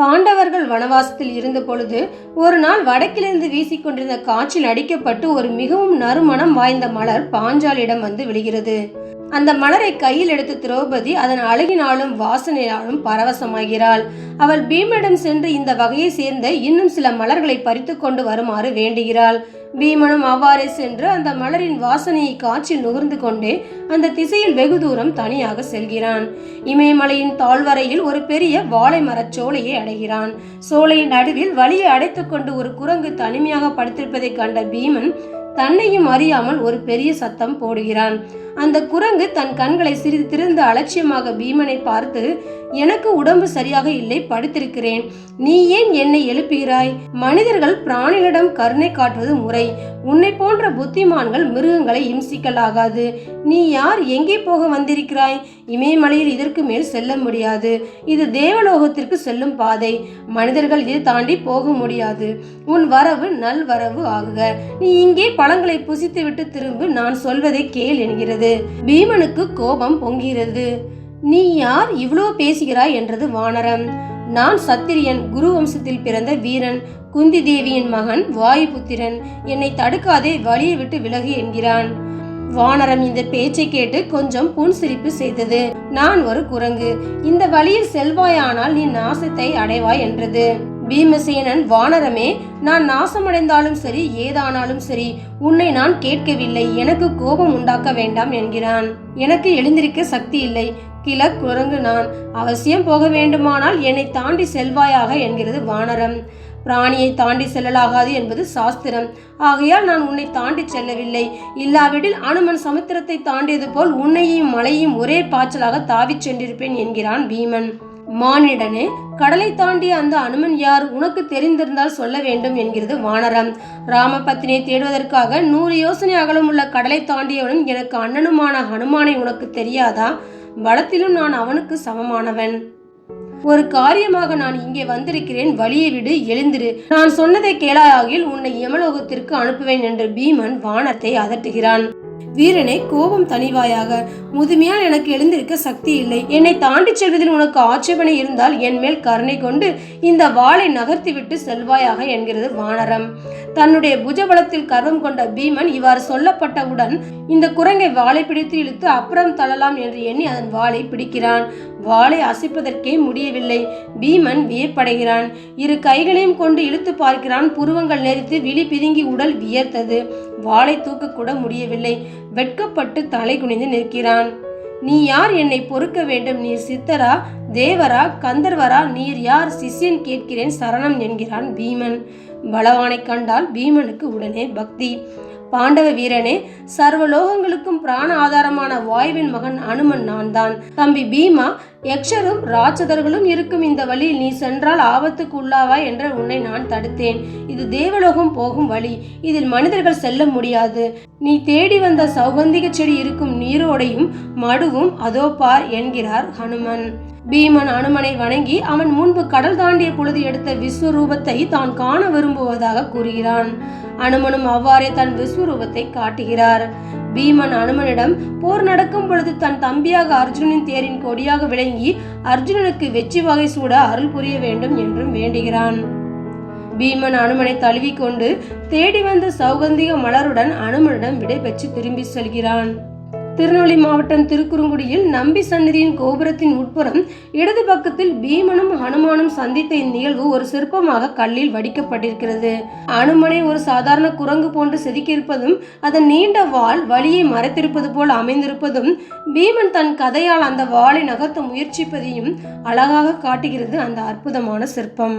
பாண்டவர்கள் வனவாசத்தில் இருந்த பொழுது ஒரு நாள் வடக்கிலிருந்து வீசிக்கொண்டிருந்த காற்றில் அடிக்கப்பட்டு ஒரு மிகவும் நறுமணம் வாய்ந்த மலர் பாஞ்சாலிடம் வந்து விழுகிறது. அந்த மலரை கையில் எடுத்த திரௌபதி அதன் அழகினாலும் வாசனையாலும் பரவசமாகிறாள். அவள் பீமனிடம் சென்று இந்த வகையை சேர்ந்த இன்னும் சில மலர்களை பறித்து கொண்டு வருமாறு வேண்டுகிறாள். பீமனும் அவ்வாறே சென்று அந்த மலரின் வாசனையை காற்றில் நுகர்ந்து கொண்டே அந்த திசையில் வெகு தூரம் தனியாக செல்கிறான். இமயமலையின் தாழ்வரையில் ஒரு பெரிய வாழை மரச் சோலையை அடைகிறான். சோலையின் நடுவில் வழியை அடைத்துக் கொண்டு ஒரு குரங்கு தனிமையாக படுத்திருப்பதைக் கண்ட பீமன் தன்னையும் அறியாமல் ஒரு பெரிய சத்தம் போடுகிறான். அந்த குரங்கு தன் கண்களை சிறிது திறந்து அலட்சியமாக பீமனை பார்த்து எனக்கு உடம்பு சரியாக இல்லை படுத்திருக்கிறேன். நீ ஏன் என்னை எழுப்புகிறாய்? மனிதர்கள் பிராணிகளிடம் கருணை காட்டுவது முறை. உன்னை போன்ற புத்திமான்கள் மிருகங்களை இம்சிக்கலாகாது நீ யார்? எங்கே போக வந்திருக்கிறாய்? இமயமலையில் இதற்கு மேல் செல்ல முடியாது. இது தேவலோகத்திற்கு செல்லும் பாதை. மனிதர்கள் இதை தாண்டி போக முடியாது. உன் வரவு நல் வரவு ஆகுக. நீ இங்கே பழங்களை புசித்துவிட்டு திரும்ப. நான் சொல்வதை கேள் என்கிறது. பீமனுக்கு கோபம் பொங்கிறது நீ யார் இவ்வளோ பேசுகிறாய்? என்றது வானரம். நான் சத்திரியன் குரு வம்சத்தில் பிறந்த வீரன் குந்தி தேவியின் மகன் வாயுபுத்திரன். என்னை தடுக்காதே வழியை விட்டு விலகு என்கிறான். வானரம் இந்த பேச்சை கேட்டு கொஞ்சம் புன்சிரிப்பு செய்தது. நான் ஒரு குரங்கு. இந்த வழியில் செல்வாயானால் நீ நாசத்தை அடைவாய் என்றது. பீமசேனன் வானரமே நான் நாசமடைந்தாலும் சரி ஏதானாலும் சரி உன்னை நான் கேட்கவில்லை எனக்கு கோபம் உண்டாக்க வேண்டாம் என்கிறான். எனக்கு எழுந்திருக்க சக்தி இல்லை கிழ குரங்கு நான். அவசியம் போக வேண்டுமானால் என்னை தாண்டி செல்வாயாக என்கிறது வானரம். பிராணியை தாண்டி செல்லலாகாது என்பது சாஸ்திரம். ஆகையால் நான் உன்னை தாண்டி செல்லவில்லை. இல்லாவிடில் அனுமன் சமுத்திரத்தை தாண்டியது போல் உன்னையும் மலையும் ஒரே பாய்ச்சலாக தாவிச் சென்றிருப்பேன் என்கிறான் பீமன். மானிடனே கடலை தாண்டிய அந்த அனுமன் யார் உனக்கு தெரிந்திருந்தால் சொல்ல வேண்டும் என்கிறது வானரம். ராமபத்தினியை தேடுவதற்காக நூறு யோசனை அகலமுள்ள கடலை தாண்டியவனும் எனக்கு அண்ணனுமான ஹனுமானை உனக்கு தெரியாதா? பலத்திலும் நான் அவனுக்கு சமமானவன். ஒரு காரியமாக நான் இங்கே வந்திருக்கிறேன் வழியை விடு எழுந்திரு. நான் சொன்னதை கேளாயாகில் உன்னை யமலோகத்திற்கு அனுப்புவேன் என்று பீமன் வானத்தை அதட்டுகிறான். வீரனே கோபம் தனிவாயாக முதுமையால் எனக்கு எழுந்திருக்க சக்தி இல்லை. என்னை தாண்டி செல்வதில் உனக்கு ஆட்சேபனை இருந்தால் என் மேல் கருணை கொண்டு இந்த வாளை நகர்த்திவிட்டு செல்வாயாக என்கிறது வானரம். தன்னுடைய புஜபலத்தில் கர்வம் கொண்ட பீமன் இவ்வாறு சொல்லப்பட்டவுடன் இந்த குரங்கை வாளை பிடித்து இழுத்து அப்புறம் தள்ளலாம் என்று எண்ணி அதன் வாளை பிடிக்கிறான். வாளை அசைப்பதற்கே முடியவில்லை. பீமன் வியப்படைகிறான். இரு கைகளையும் கொண்டு இழுத்து பார்க்கிறான். புருவங்கள் நெறித்து விழி பிதுங்கி உடல் வியர்த்தது. வாளை தூக்க கூட முடியவில்லை. வெட்கப்பட்டு தலை குனிந்து நிற்கிறான். நீ யார் என்னை பொறுக்க வேண்டும்? நீர் சித்தரா? தேவரா? கந்தர்வரா? நீர் யார்? சிஷ்யன் கேட்கிறேன் சரணம் என்கிறான் பீமன். பலவானை கண்டால் பீமனுக்கு உடனே பக்தி. பாண்டவ வீரனே சர்வ லோகங்களுக்கும் பிராண ஆதாரமான வாயுவின் மகன் அனுமன் நான் தான் தம்பி பீமா யக்ஷரும் ராட்சதர்களும் இருக்கும் இந்த வழியில் நீ சென்றால் ஆபத்துக்கு உள்ளாவாய் என்ற உன்னை நான் தடுத்தேன். இது தேவலோகம் போகும் வழி. இதில் மனிதர்கள் செல்ல முடியாது. நீ தேடி வந்த சௌகந்திக செடி இருக்கும் நீரோடையும் மடுவும் அதோ பார் என்கிறார் ஹனுமன். பீமன் அனுமனை வணங்கி அவன் முன்பு கடல் தாண்டிய பொழுது எடுத்த விஸ்வரூபத்தை தான் காண விரும்புவதாக கூறுகிறான். அனுமனும் அவ்வாறே தன் விஸ்வரூபத்தை காட்டுகிறார். பீமன் அனுமனிடம் போர் நடக்கும் பொழுது தன் தம்பியாக அர்ஜுனனின் தேரின் கொடியாக விளங்கி அர்ஜுனனுக்கு வெற்றி வகை சூட அருள் புரிய வேண்டும் என்றும் வேண்டுகிறான். பீமன் அனுமனை தழுவிக்கொண்டு தேடி வந்த சௌகந்திக மலருடன் அனுமனிடம் விடைபெற்று திரும்பி செல்கிறான். திருநெல்வேலி மாவட்டம் திருக்குறுங்குடியில் நம்பி சன்னதியின் கோபுரத்தின் உட்புறம் இடது பக்கத்தில் பீமனும் ஹனுமானும் சந்தித்த இந்நிகழ்வு ஒரு சிற்பமாக கல்லில் வடிக்கப்பட்டிருக்கிறது. அனுமனை ஒரு சாதாரண குரங்கு போன்று செதுக்கியிருப்பதும் அதன் நீண்ட வாள் வழியை மறைத்திருப்பது போல் அமைந்திருப்பதும் பீமன் தன் கதையால் அந்த வாளை நகர்த்த முயற்சிப்பதையும் அழகாக காட்டுகிறது அந்த அற்புதமான சிற்பம்.